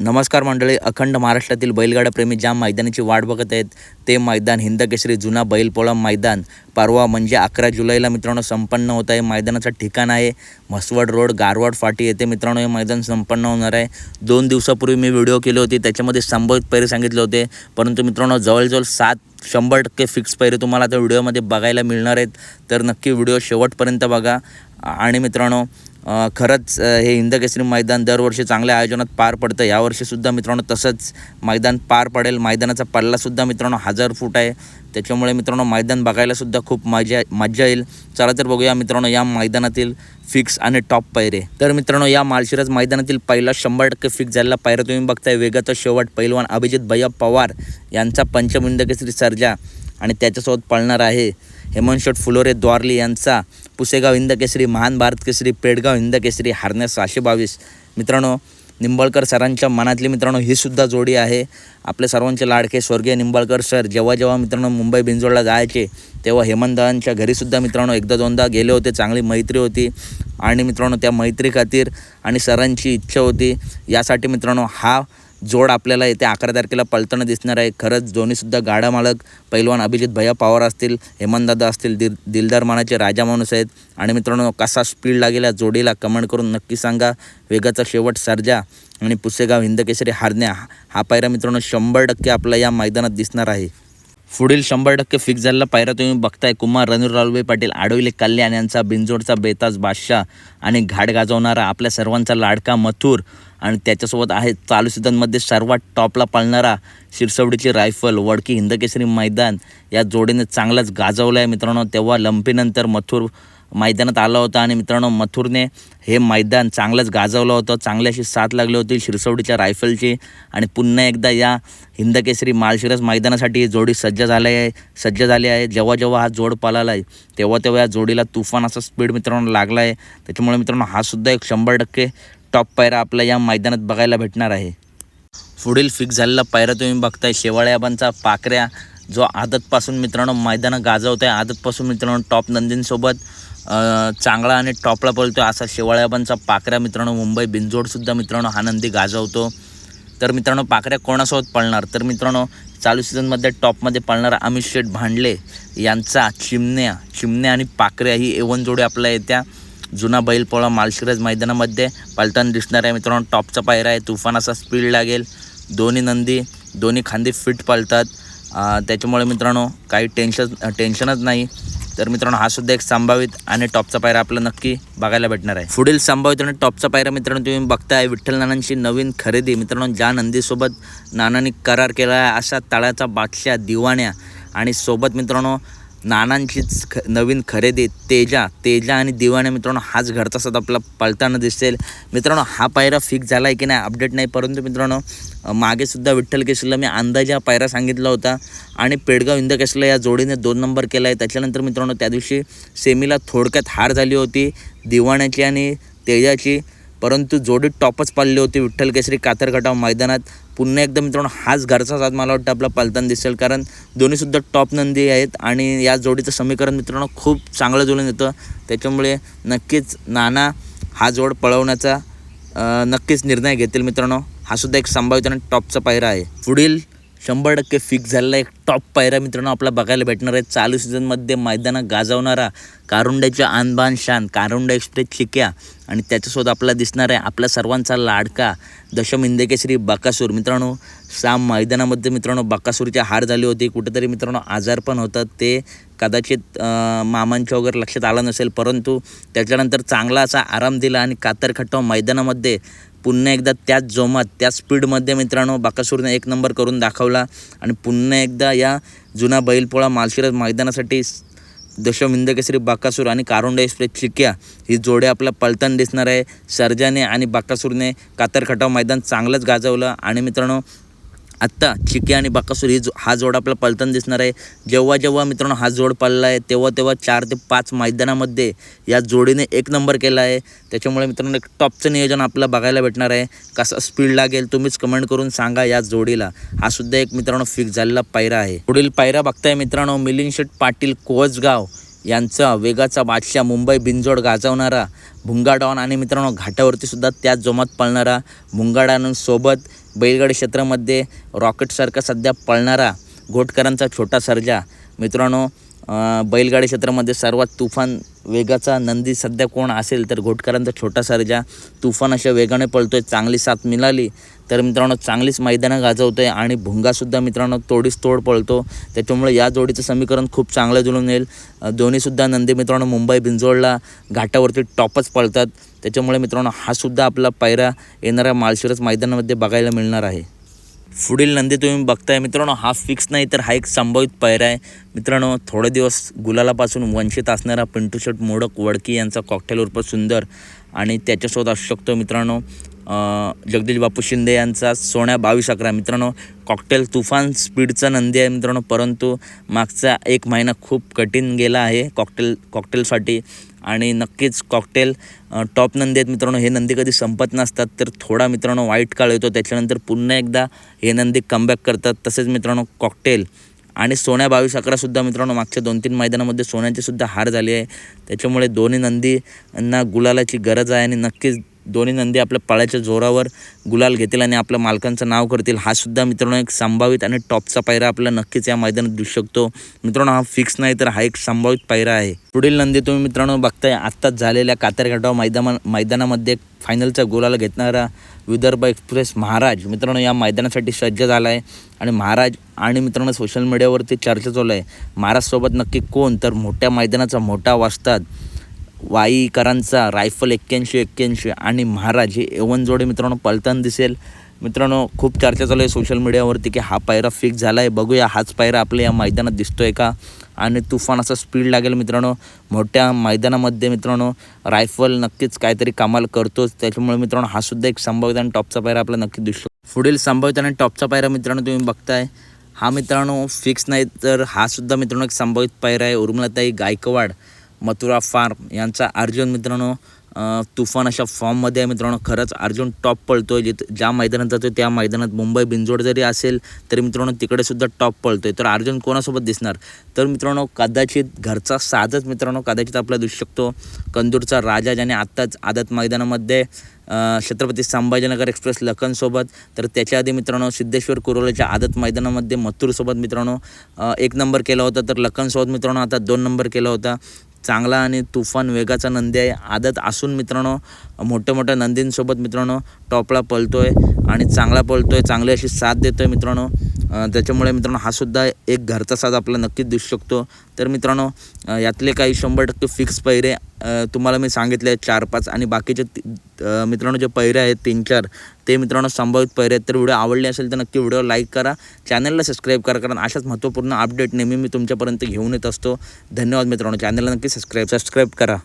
नमस्कार मंडळी अखंड महाराष्ट्रातील बैलगाडाप्रेमी ज्या मैदानाची वाट बघत आहेत ते मैदान हिंदकेसरी जुना बैलपोळा मैदान. परवा म्हणजे अकरा जुलैला मित्रांनो संपन्न होत आहे. मैदानाचं ठिकाण आहे म्हसवड रोड गारवाड फाटी येथे मित्रांनो हे मैदान संपन्न होणार आहे. दोन दिवसापूर्वी मी व्हिडिओ केली होती त्याच्यामध्ये संभवित पैरे सांगितले होते. परंतु मित्रांनो जवळजवळ सात शंभर टक्के फिक्स पैरे तुम्हाला त्या व्हिडिओमध्ये बघायला मिळणार आहेत. तर नक्की व्हिडिओ शेवटपर्यंत बघा. आणि मित्रांनो खरंच हे हिंदकेसरी मैदान दरवर्षी चांगल्या आयोजनात पार पडतं. यावर्षीसुद्धा मित्रांनो तसंच मैदान पार पडेल. मैदानाचा पल्लासुद्धा मित्रांनो हजार फूट आहे. त्याच्यामुळे मित्रांनो मैदान बघायलासुद्धा खूप मजा मजा येईल. चला तर बघूया मित्रांनो या मैदानातील फिक्स आणि टॉप पायरे. तर मित्रांनो या माळशिरस मैदानातील पहिला शंभर टक्के फिक्स झालेला पायरा तुम्ही बघताय. वेगाचा शेवट पैलवान अभिजित भैया पवार यांचा पंचम हिंदकेसरी सर्जा आणि त्याच्यासोबत पळणार आहे. हेमंतशेठ फुलोरे द्वारली यांचा पुसेगाव हिंद केसरी महान भारत केसरी पेडगाव हिंद केसरी हारण्या सहाशे बावीस. मित्रांनो निंबाळकर सरांच्या मनातली मित्रांनो ही सुद्धा जोडी आहे. आपले सर्वांचे लाडके स्वर्गीय निंबाळकर सर जेव्हा जेव्हा मित्रांनो मुंबई बिंजोडला जायचे तेव्हा हेमंतदांच्या घरीसुद्धा मित्रांनो एकदा दोनदा गेले होते चांगली मैत्री होती. आणि मित्रांनो त्या मैत्री खातीर आणि सरांची इच्छा होती. यासाठी मित्रांनो हा जोड आपल्याला येते. अकरा तारखेला पलताना दिसणार आहे. खरंच दोन्हीसुद्धा गाडा मालक. पैलवान अभिजित भैया पवार असतील हेमंतदादा असतील दिल दिलदार मानाचे राजा माणूस आहेत. आणि मित्रांनो कसा स्पीड लागेल या जोडीला कमेंट करून नक्की सांगा. वेगाचा शेवट सर्जा आणि पुसेगाव हिंदकेसरी हारण्या. हा पायरा मित्रांनो शंभर टक्के आपला या मैदानात दिसणार आहे. पुढील शंभर टक्के फिक्स झालेला पायरा तुम्ही बघताय. कुमार रणवीर पाटील आडवले कल्याण यांचा बिंजोडचा बेताज बादशाह आणि घाट गाजवणारा आपल्या सर्वांचा लाडका मथुर. आणि त्याच्यासोबत आहे चालू सीझनमध्ये सर्वात टॉपला पाळणारा शिरसवडीची रायफल वडकी हिंदकेसरी मैदान. या जोडीने चांगलाच गाजवलं आहे मित्रांनो. तेव्हा लंपीनंतर मथुर मैदानात आला होता आणि मित्रांनो मथुरने हे मैदान चांगलंच गाजवलं होतं. चांगली अशी साथ लागली होती शिरसवडीच्या रायफलची आणि पुन्हा एकदा या हिंदकेसरी माळशिरस मैदानासाठी ही जोडी सज्ज झाली आहे सज्ज झाली आहे. जेव्हा जेव्हा हा जोड पालाला आहे तेव्हा तेव्हा या जोडीला तुफान असा स्पीड मित्रांनो लागला आहे त्याच्यामुळे मित्रांनो हा सुद्धा एक शंभर टक्के टॉप पायरा आपला या मैदानात बघायला भेटणार आहे. पुढील फिक्स झालेला पायरा तुम्ही बघताय शेवाळ्याबांचा पाकऱ्या जो आदतपासून मित्रांनो मैदानं गाजवत आहे आदतपासून मित्रांनो टॉप नंदींसोबत चांगला आणि टॉपला पळतो असा शेवाळ्याबांचा पाकऱ्या मित्रांनो मुंबई बिंजोडसुद्धा मित्रांनो हा नंदी गाजवतो. तर मित्रांनो पाकऱ्या कोणासोबत पळणार? तर मित्रांनो चालू सीझनमध्ये टॉपमध्ये पळणारा अमित शेठ भांडले यांचा चिमण्या चिमण्या आणि पाकऱ्या ही एवन जोडी आपल्या येत्या. जुना बैलपोळा मालशिरज मैदानामध्ये पलटण दिसणार आहे मित्रांनो. टॉपचा पायरा आहे तुफान असा स्पीड लागेल. दोन्ही नंदी दोन्ही खांदे फिट पळतात. त्याच्यामुळे मित्रांनो काही टेन्शन टेन्शनच नाही. तर मित्रांनो हा सुद्धा एक संभावित आणि टॉपचा पायरा आपला नक्की बघायला भेटणार आहे. पुढील संभावित आणि टॉपचा पायरा मित्रांनो तुम्ही बघताय विठ्ठल नानांची नवीन खरेदी. मित्रांनो ज्या नंदीसोबत नानांनी करार केला आहे अशा तळ्याचा बादशा दिवाण्या. आणि सोबत मित्रांनो नानांचीच ख नवीन खरेदी तेजा तेजा आणि दिवाण्या मित्रांनो हाच घरचा सत आपला पळताना दिसेल. मित्रांनो हा पायरा फिक्स झाला आहे की नाही अपडेट नाही परंतु मित्रांनो मागेसुद्धा विठ्ठल केसरीला मी अंदाजे हा पायरा सांगितला होता. आणि पेडगाव इंद केसरीला या जोडीने दोन नंबर केला आहे त्याच्यानंतर मित्रांनो त्या दिवशी सेमीला थोडक्यात हार झाली होती. दिवाण्याची आणि तेजाची. परंतु जोडी टॉपच पाळली होती विठ्ठल केसरी कातरखटाव मैदानात. पुन्हा एकदा मित्रांनो हाच घरचा साथ मला वाटतं आपला पालताना दिसेल कारण दोन्हीसुद्धा टॉप नंदी आहेत आणि या जोडीचं समीकरण मित्रांनो खूप चांगलं जुळून येतं. त्याच्यामुळे नक्कीच नाना हा जोड पळवण्याचा नक्कीच निर्णय घेतील मित्रांनो. हा सुद्धा एक संभावित आणि टॉपचा पायरा आहे. पुढील शंभर टक्के फिक्स झालेला एक टॉप पायरा मित्रांनो आपला बघायला भेटणार आहे. चालू सीझनमध्ये मैदानात गाजवणारा कारुंड्याच्या आणबान शान कारुंडा एक्सप्रेस चिक्या आणि त्याच्यासोबत आपला दिसणार आहे आपल्या सर्वांचा लाडका दशम इंदकेश्री बाकासूर. मित्रांनो साम मैदानामध्ये मित्रांनो बाकासूरची हार झाली होती. कुठेतरी मित्रांनो आजार पण होतं ते कदाचित मामांच्या वगैरे लक्षात आलं नसेल परंतु त्याच्यानंतर चांगला असा आराम दिला आणि कातर मैदानामध्ये पुन्हा एकदा त्याच जोमात त्या स्पीडमध्ये मित्रांनो बाकासूरने एक नंबर करून दाखवला आणि पुन्हा एकदा या जुना बैलपोळा मालशिरस मैदानासाठी दशम हिंदकेसरी बाकासूर आणि कारुंडा एक्सप्रेस चिक्या ही जोड्या आपला पलताना दिसणार आहे. सर्जाने आणि बाकासूरने कातरखटाव मैदान चांगलंच गाजवलं आणि मित्रांनो आत्ता चिकी आणि बाकासूर ही जो हा जोड आपला पलताना दिसणार आहे. जेव्हा जेव्हा मित्रांनो हा जोड पडला आहे तेव्हा तेव्हा चार ते पाच मैदानामध्ये या जोडीने एक नंबर केला आहे. त्याच्यामुळे मित्रांनो एक टॉपचं नियोजन आपल्याला बघायला भेटणार आहे. कसा स्पीड लागेल तुम्हीच कमेंट करून सांगा या जोडीला. हा सुद्धा एक मित्रांनो फिक्स झालेला पायरा आहे. पुढील पायरा बघताय मित्रांनो मिलिंद शेठ पाटील कोचगाव यांचा वेगाचा बादशाह मुंबई बिनजोड गाजवणारा भुंगाडॉन आणि मित्रांनो घाटावरती सुद्धा त्याच जोमात पळणारा भुंगाडानसोबत बैलगाडी क्षेत्रामध्ये रॉकेटसारखा सध्या पळणारा घोटकरांचा छोटा सर्जा. मित्रांनो बैलगाडी क्षेत्रामध्ये सर्वात तुफान वेगाचा नंदी सध्या कोण असेल तर घोटकरांचा छोटा सर्जा. तुफान अशा वेगाने पळतो आहे चांगली साथ मिळाली तर मित्रांनो चांगलीच मैदानं गाजवतो आहे आणि भुंगासुद्धा मित्रांनो तोडीस तोड पळतो. त्याच्यामुळे या जोडीचं समीकरण खूप चांगलं जुळून येईल. दोन्हीसुद्धा नंदी मित्रांनो मुंबई बिंजोडला घाटावरती टॉपच पळतात. त्याच्यामुळे मित्रांनो हा सुद्धा आपला पायरा येणाऱ्या माळशिरस मैदानामध्ये बघायला मिळणार आहे. पुढील नंदी तुम्ही बघताय मित्रांनो हा फिक्स नाही तर हा एक संभावित पायरा आहे. मित्रांनो थोडे दिवस गुलालापासून वंचित असणारा पिंटू शर्ट मोडक वडकी यांचा कॉकटेल उर्फ सुंदर आणि त्याच्यासोबत असू शकतो मित्रांनो जगदीश बापू शिंदे यांचा सोन्या बावीस अकरा. मित्रांनो कॉकटेल तुफान स्पीडचा नंदी आहे मित्रांनो परंतु मागचा एक महिना खूप कठीण गेला आहे कॉकटेल कॉकटेलसाठी आणि नक्कीच कॉकटेल टॉप नंदी आहेत मित्रांनो हे नंदी कधी संपत नसतात तर थोडा मित्रांनो वाईट काळ येतो त्याच्यानंतर पुन्हा एकदा हे नंदी कमबॅक करतात. तसेच मित्रांनो कॉकटेल आणि सोन्या बावीस अकरासुद्धा मित्रांनो मागच्या दोन तीन मैदानामध्ये सोन्याचीसुद्धा हार झाली आहे. त्याच्यामुळे दोन्ही नंदी गुलालाची गरज आहे आणि नक्कीच दोन्ही नंदी आपल्या पळाच्या जोरावर गुलाल घेतील आणि आपल्या मालकांचं नाव करतील. हा सुद्धा मित्रांनो एक संभावित आणि टॉपचा पायरा आपला नक्कीच या मैदानात दिसू शकतो. मित्रांनो हा फिक्स नाही तर हा एक संभावित पायरा आहे. पुढील नंदी तुम्ही मित्रांनो बघताय आत्ताच झालेल्या कातारघाटाव मैदाना मैदानामध्ये फायनलचा गोलाला घेतणारा विदर्भ एक्सप्रेस महाराज मित्रांनो या मैदानासाठी सज्ज झाला आहे आणि महाराज आणि मित्रांनो सोशल मीडियावरती चर्चा चालू आहे. महाराजसोबत नक्की कोण? तर मोठ्या मैदानाचा मोठा वाजतात वाईकरांचा रायफल एक्क्याऐंशी एक्क्याऐंशी आणि महाराज हे एवन जोडे मित्रांनो पलताना दिसेल. मित्रांनो खूप चर्चा चालू आहे सोशल मीडियावरती की हा पायरा फिक्स झाला आहे बघूया हाच पायरा आपल्या या मैदानात दिसतो आहे का? आणि तुफान असा स्पीड लागेल मित्रांनो. मोठ्या मैदानामध्ये मित्रांनो रायफल नक्कीच काहीतरी कमाल करतोच. त्याच्यामुळे मित्रांनो हा सुद्धा एक संभावित आणि टॉपचा पायरा आपला नक्की दिसतो. पुढील संभावित आणि टॉपचा पायरा मित्रांनो तुम्ही बघताय. हा मित्रांनो फिक्स नाही तर हा सुद्धा मित्रांनो एक संभावित पायरा आहे. उर्मिलाताई गायकवाड. मथुरा फार्म यांचा अर्जुन मित्रांनो तुफान अशा फॉर्ममध्ये आहे मित्रांनो. खरंच अर्जुन टॉप पळतो आहे जिथं ज्या मैदानात जातो त्या मैदानात मुंबई बिंजोड जरी असेल तरी मित्रांनो तिकडे सुद्धा टॉप आहे तर अर्जुन कोणासोबत दिसणार? तर मित्रांनो कदाचित घरचा साजच मित्रांनो कदाचित आपला दिसू शकतो. कंदूरचा राजा ज्याने आत्ताच आदत मैदानामध्ये छत्रपती संभाजीनगर एक्सप्रेस लखनसोबत तर त्याच्या आधी मित्रांनो सिद्धेश्वर कुरोलाच्या आदत मैदानामध्ये मथुरसोबत मित्रांनो एक नंबर केला होता. तर लखनसोबत मित्रांनो आता दोन नंबर केला होता. चांगला आणि तुफान वेगाचा नंदी आहे आदत असून मित्रांनो मोठ्या मोठ्या नंदींसोबत मित्रांनो टॉपला पळतो आहे आणि चांगला पळतो आहे चांगली अशी साथ देतो आहे मित्रांनो त्याच्यामुळे मित्रांनो हा सुद्धा एक घरचा साथ आपला नक्कीच दिसू शकतो. तर मित्रांनो यातले काही शंभर टक्के फिक्स पैरे तुम्हाला मी सांगितले आहेत चार पाच आणि बाकीचे मित्रांनो जे पैरे आहेत तीन चार ते मित्रांनो संभावित पैरे आहेत. तर व्हिडिओ आवडले असेल तर नक्की व्हिडिओ लाईक करा. चॅनलला सबस्क्राईब करा कारण अशाच महत्त्वपूर्ण अपडेट नेहमी मी तुमच्यापर्यंत घेऊन येत असतो. धन्यवाद मित्रांनो. चॅनलला नक्की सबस्क्राईब सबस्क्राईब करा.